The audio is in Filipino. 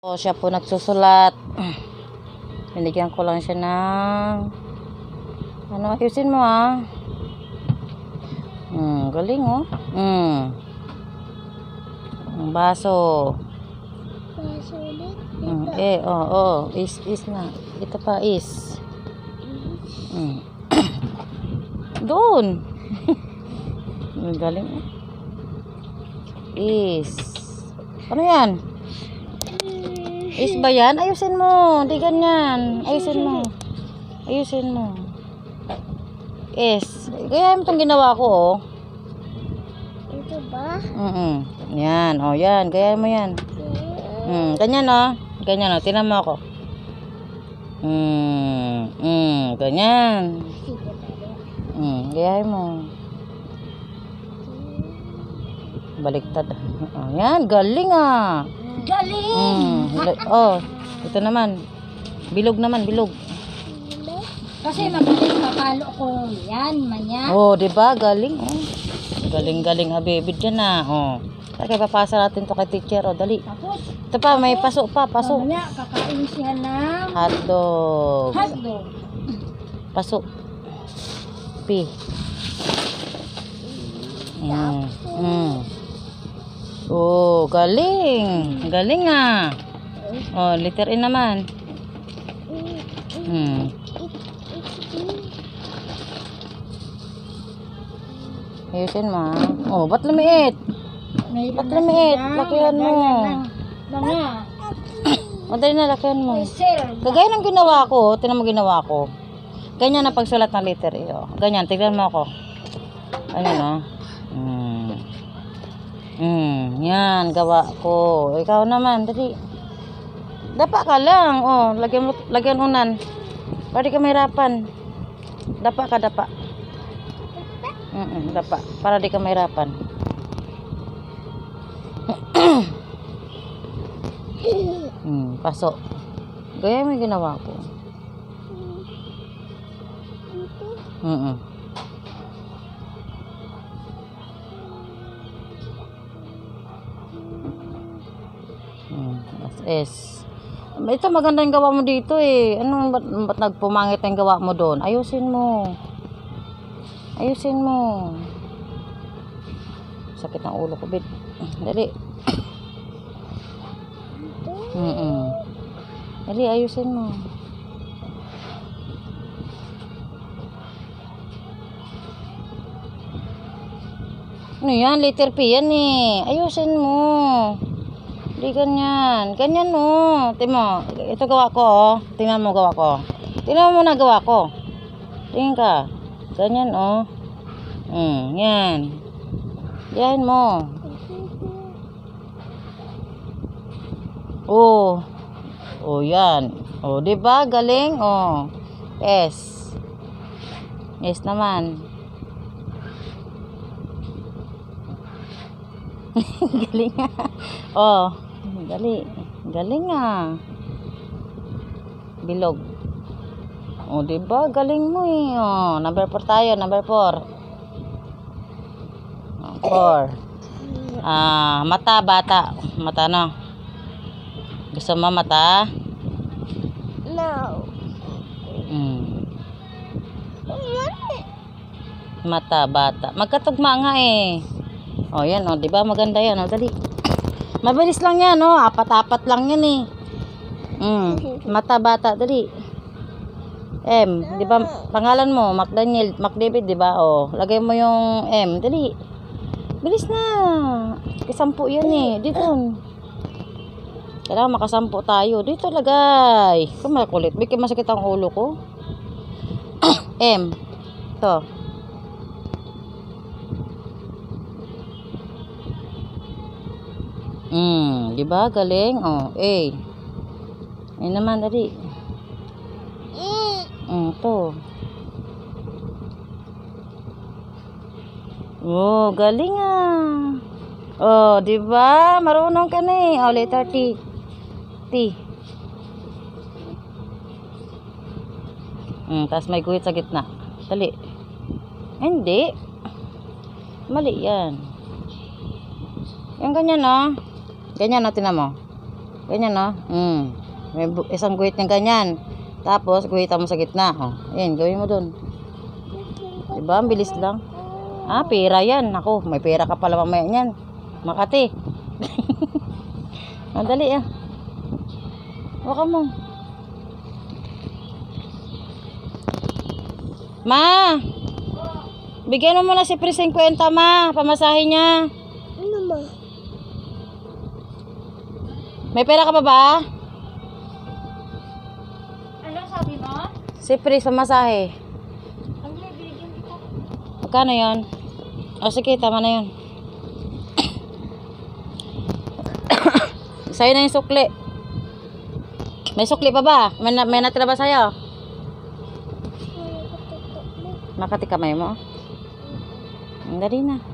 O, siya po nagsusulat. Binigyan ko lang siya ng... Ano, ayusin mo ah. Hmm, galing oh. Hmm. Ang baso. Baso ulit. Hmm, eh, oh, oh. Is, is na. Ito pa, is. Hmm. Doon. Ang galing oh. Is. Ano yan? Is ba yan? Ayusin mo. Di ganyan. Ayusin mo. Ayusin mo. Is. Kaya mo itong ginawa ko, oh. Ito ba? Mm Yan, oh, yan. Gaya mo yan. Hmm, ganyan, oh. Ganyan, oh. Tinan mo ako. Hmm, hmm, ganyan. Hmm, gaya mo. Baliktad. Oh, yan, galing, ah. Galing! Ila- oh, ito naman. Bilog naman, bilog. Kasi magaling papalo ko yan, manya. Oh, 'di ba? Galing, oh. Galing-galing habibid yan na, oh. Kaya papasa natin to kay teacher, oh, dali. Tapos, Ito pa, may paso pa, paso. mamaya kakain siya ng Hotdog. hotdog. Paso. Pi. Mm. Mm. Oh, galing. Galing ah. Oh, letter E naman. Hmm. Ayusin mo ah. Oh, ba't lumiit? Ba't lumiit? Lakihan mo. Mga, Madali na, lakihan mo. sir, Kagaya ng ginawa ko, tinan mo ginawa ko. Ganyan na pagsulat ng letter E. Oh. Ganyan, tignan mo ako. Ano na? Hmm. Hmm, yan, gawa ko. Ikaw naman, dali. Dapa ka lang, oh. Lagyan lagyan unan. Di ka mahirapan. Dapa ka, dapa. Mm dapa. Para di ka mahirapan. Hmm, paso. Gaya mo ginawa ko. Mm Hmm, as is. Ito maganda yung gawa mo dito eh. Anong ba't, ba't nagpumangit yung gawa mo doon? Ayusin mo. Ayusin mo. Sakit ng ulo ko, bit. Dali. Mm -mm. Dali, ayusin mo. Ano yan? Letter P yan eh. Ayusin mo. Hindi ganyan. Ganyan mo. Tingnan mo. Ito gawa ko oh. Tingnan mo gawa ko. Tingnan mo na gawa ko. Tingnan ka. Ganyan oh. Hmm, yan. Yan mo. Oh. Oh, yan. Oh, 'di ba? Galing. Oh. S. Yes naman. Galing nga. Oh, dali. Galing nga. Bilog. Oh, 'di ba? Galing mo eh. Oh, number 4 tayo, number 4. Oh, 4. Ah, mata bata. Mata no. Gusto mo mata? no. Hmm. Mata bata. Magkatugma nga eh. Oh, yan oh, 'di ba? Maganda 'yan, oh, dali. Mabilis lang 'yan, oh. Apat-apat lang 'yan eh. Mm. Mata bata, dali. M, 'di ba? Pangalan mo, McDaniel, McDavid, 'di ba? Oh, lagay mo yung M, dali. Bilis na. Kasampu 'yan eh. Dito. Kailangan makasampu tayo. Dito lagay. Kung makulit. May masakit ang ulo ko. M. To. Hmm, di ba? Galing. Oh, A. Ayun naman, dali. Hmm, to. Oh, galing ah. Oh, di ba? Marunong ka na eh. Oh, letter T. T. Hmm, tapos may guhit sa gitna. Dali. Hindi. Mali yan. Yung ganyan, no? Ganyan? Tinan mo. Ganyan, no? Mm. May isang guhit ng ganyan. Tapos, guhitan mo sa gitna. Oh, ayan, gawin mo dun. Diba? Ang bilis lang. Ah, pera yan. Ako, may pera ka pala mamaya niyan. Makati. Madali ah. Waka mo. Ma! Bigyan mo muna si Pri 50, ma. Pamasahe niya. Ano ma? May pera ka pa ba? Ano sabi mo? Si Pri, pamasahe. Ang binigyan kita. Magkano yon? O sige, tama na yun. sa'yo na yung sukli. May sukli pa ba? May, na, may natira ba sa'yo? Makati kamay mo? Ang dali na.